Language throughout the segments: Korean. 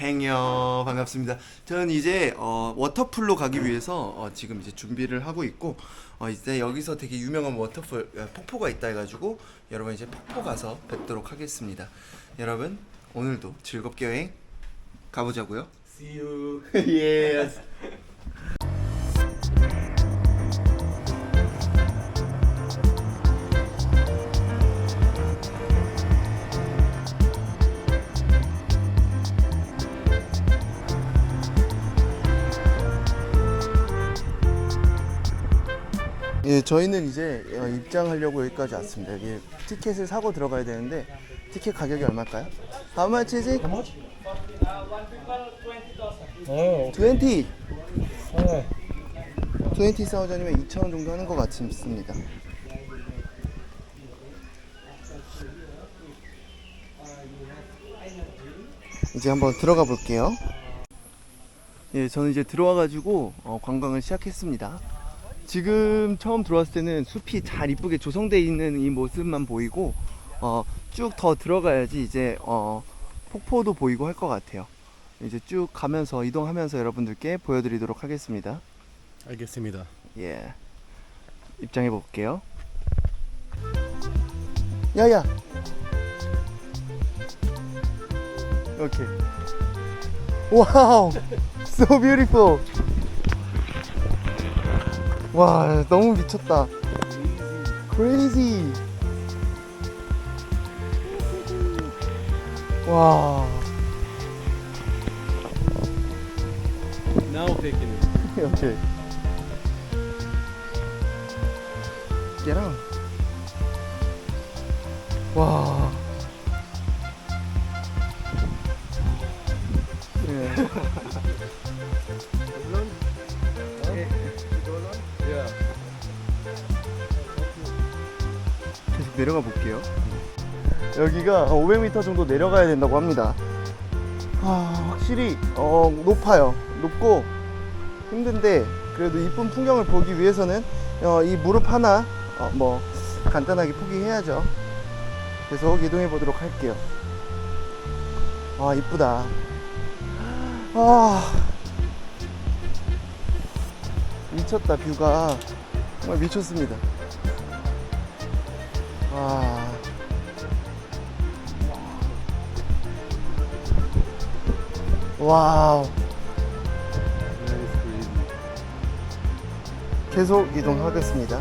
행여 반갑습니다. 저는 이제 어, 워터풀로 가기 위해서 어, 지금 이제 준비를 하고 있고 어, 이제 여기서 되게 유명한 워터풀 어, 폭포가 있다 해가지고 여러분 이제 폭포 가서 뵙도록 하겠습니다. 여러분 오늘도 즐겁게 여행 가보자고요. See you. yes. 예, 저희는 이제 어, 입장하려고 여기까지 왔습니다. 여기 티켓을 사고 들어가야 되는데 티켓 가격이 얼마일까요? How much is it? 어, 20. 어. 20,000원이면 2,000원 정도 하는 것 같습니다. 이제 한번 들어가 볼게요. 예, 저는 이제 들어와가지고 어, 관광을 시작했습니다. 지금 처음 들어왔을 때는 숲이 잘 이쁘게 조성되어 있는 이 모습만 보이고 어, 쭉 더 들어가야지 이제 어, 폭포도 보이고 할 것 같아요. 이제 쭉 가면서 이동하면서 여러분들께 보여드리도록 하겠습니다. 알겠습니다. 예. 입장해 볼게요. 야야. 오케이. 와우. So beautiful. 와, 너무 미쳤다. Crazy. 와. Now taking it. 오케이. 얘랑 와. 예. 내려가 볼게요. 여기가 500m 정도 내려가야 된다고 합니다. 아, 확실히 어, 높아요. 높고 힘든데 그래도 이쁜 풍경을 보기 위해서는 어, 이 무릎 하나 어, 뭐 간단하게 포기해야죠. 계속 이동해 보도록 할게요. 아 이쁘다. 아 미쳤다 뷰가 정말 미쳤습니다. 와. 와우. 계속 이동하겠습니다.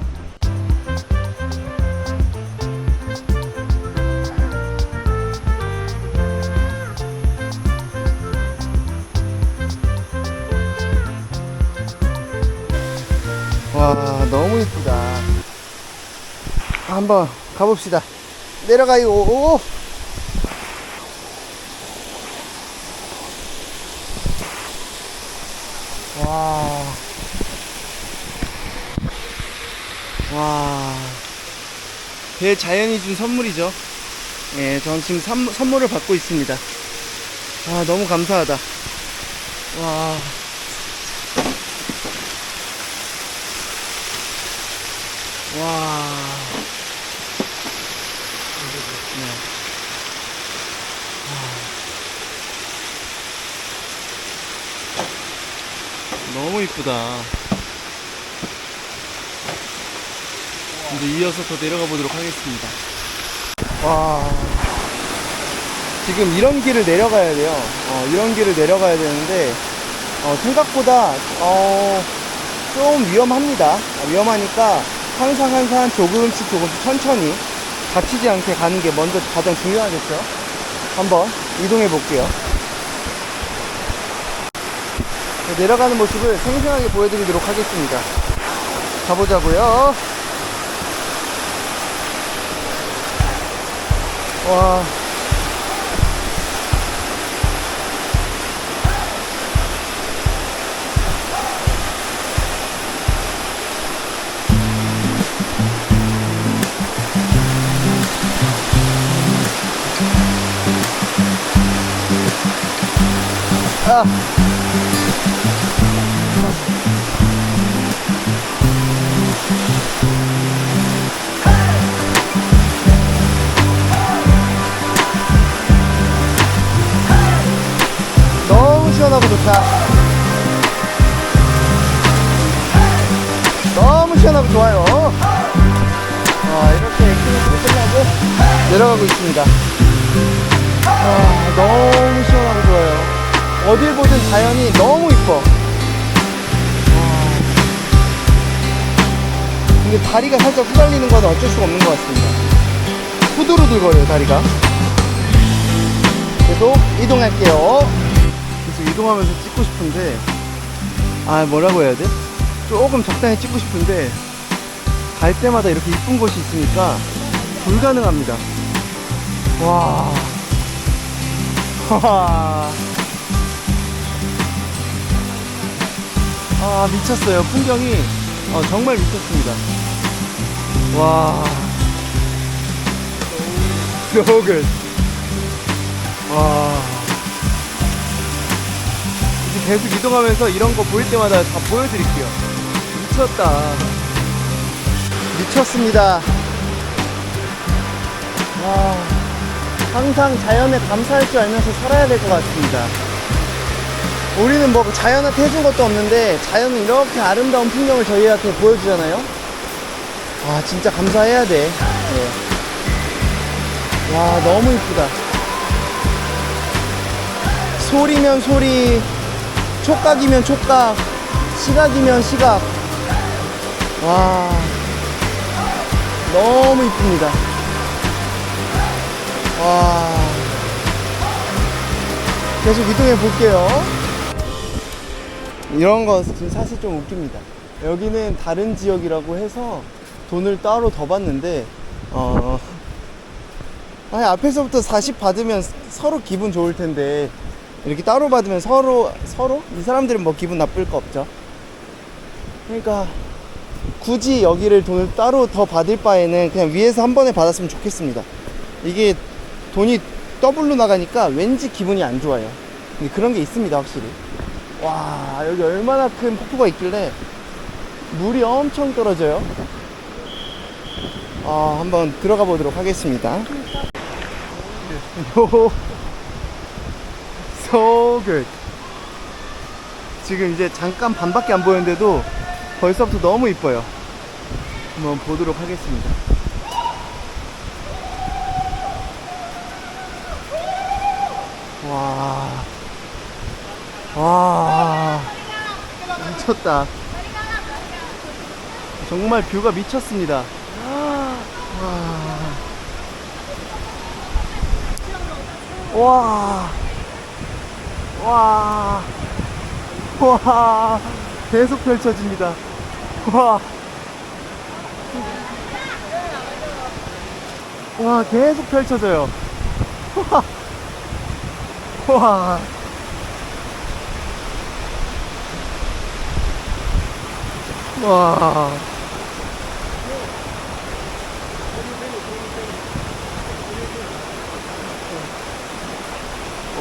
와, 너무 이쁘다. 한번 가봅시다. 내려가요. 오. 와. 와. 대자연이 준 선물이죠. 예, 전 지금 선, 선물을 받고 있습니다. 아, 너무 감사하다. 와. 와. 네. 와. 너무 이쁘다. 이제 이어서 더 내려가 보도록 하겠습니다. 와. 지금 이런 길을 내려가야 돼요. 어, 이런 길을 내려가야 되는데, 어, 생각보다, 어, 좀 위험합니다. 어, 위험하니까 항상 항상 조금씩 조금씩 천천히 다치지 않게 가는 게 먼저 가장 중요하겠죠. 한번 이동해 볼게요. 네, 내려가는 모습을 생생하게 보여드리도록 하겠습니다. 가보자고요. 와. 아. 좋다. 너무 시원하고 좋아요. 아, 이렇게 액티비티가 끝나고 내려가고 있습니다. 아, 너무 시원하고 좋아요. 어딜 보든 자연이 너무 이뻐. 와. 근데 다리가 살짝 후달리는 건 어쩔 수가 없는 것 같습니다. 후두루들거려요, 다리가. 계속 이동할게요. 이동하면서 찍고 싶은데, 아, 뭐라고 해야 돼? 조금 적당히 찍고 싶은데, 갈 때마다 이렇게 이쁜 곳이 있으니까 불가능합니다. 와. 와. 아, 미쳤어요. 풍경이 어, 정말 미쳤습니다. 와. So. 와. 계속 이동하면서 이런 거 보일 때마다 다 보여드릴게요. 미쳤다. 미쳤습니다. 와. 항상 자연에 감사할 줄 알면서 살아야 될 것 같습니다. 우리는 뭐 자연한테 해준 것도 없는데 자연은 이렇게 아름다운 풍경을 저희한테 보여주잖아요. 아 진짜 감사해야 돼. 네. 와 너무 이쁘다. 소리면 소리, 촉각이면 촉각, 시각이면 시각. 와 너무 이쁩니다. 와 계속 이동해 볼게요. 이런 거 지금 사실 좀 웃깁니다. 여기는 다른 지역이라고 해서 돈을 따로 더 받는데, 어, 아니, 앞에서부터 40 받으면 서로 기분 좋을 텐데, 이렇게 따로 받으면 서로, 서로? 이 사람들은 뭐 기분 나쁠 거 없죠. 그러니까, 굳이 여기를 돈을 따로 더 받을 바에는 그냥 위에서 한 번에 받았으면 좋겠습니다. 이게 돈이 더블로 나가니까 왠지 기분이 안 좋아요. 근데 그런 게 있습니다, 확실히. 와 여기 얼마나 큰 폭포가 있길래 물이 엄청 떨어져요 아 한번 들어가 보도록 하겠습니다 so good. 지금 이제 잠깐 반밖에 안 보였는데도 벌써부터 너무 이뻐요. 한번 보도록 하겠습니다. 와. 와. 미쳤다. 정말 뷰가 미쳤습니다. 와. 와. 와. 계속 펼쳐집니다. 와. 와, 계속 펼쳐져요. 와. 와. 와.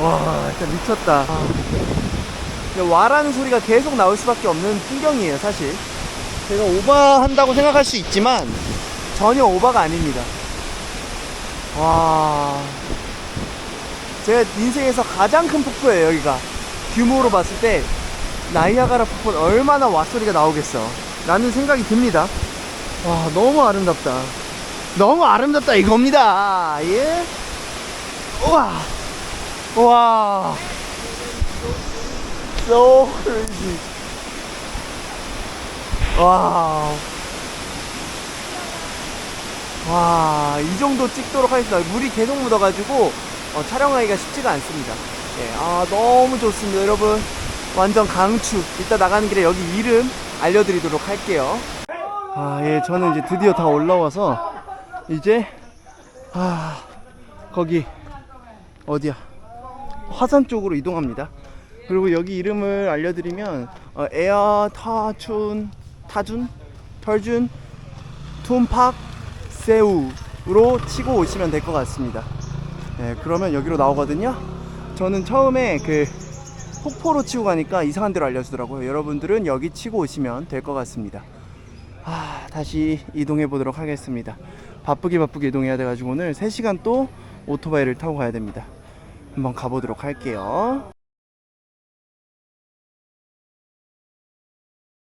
와, 진짜 미쳤다. 와라는 소리가 계속 나올 수밖에 없는 풍경이에요, 사실. 제가 오버한다고 생각할 수 있지만 전혀 오버가 아닙니다. 와. 제 인생에서 가장 큰 폭포예요, 여기가. 규모로 봤을 때 나이아가라 폭포는 얼마나 왓소리가 나오겠어. 라는 생각이 듭니다. 와, 너무 아름답다. 너무 아름답다 이겁니다. 예? 우와. 와. So crazy. 와. 와, 이 정도 찍도록 하겠습니다. 물이 계속 묻어가지고 어, 촬영하기가 쉽지가 않습니다. 예, 아, 너무 좋습니다, 여러분. 완전 강추. 이따 나가는 길에 여기 이름 알려드리도록 할게요. 아, 예, 저는 이제 드디어 다 올라와서 이제 아, 거기 어디야? 화산 쪽으로 이동합니다. 그리고 여기 이름을 알려드리면 어, 에어 타춘 타준 털준 툼팍 세우로 치고 오시면 될 것 같습니다. 네, 그러면 여기로 나오거든요. 저는 처음에 그 폭포로 치고 가니까 이상한 데로 알려주더라고요. 여러분들은 여기 치고 오시면 될 것 같습니다. 아, 다시 이동해 보도록 하겠습니다. 바쁘게 바쁘게 이동해야 돼가지고 오늘 3시간 또 오토바이를 타고 가야 됩니다. 한번 가보도록 할게요.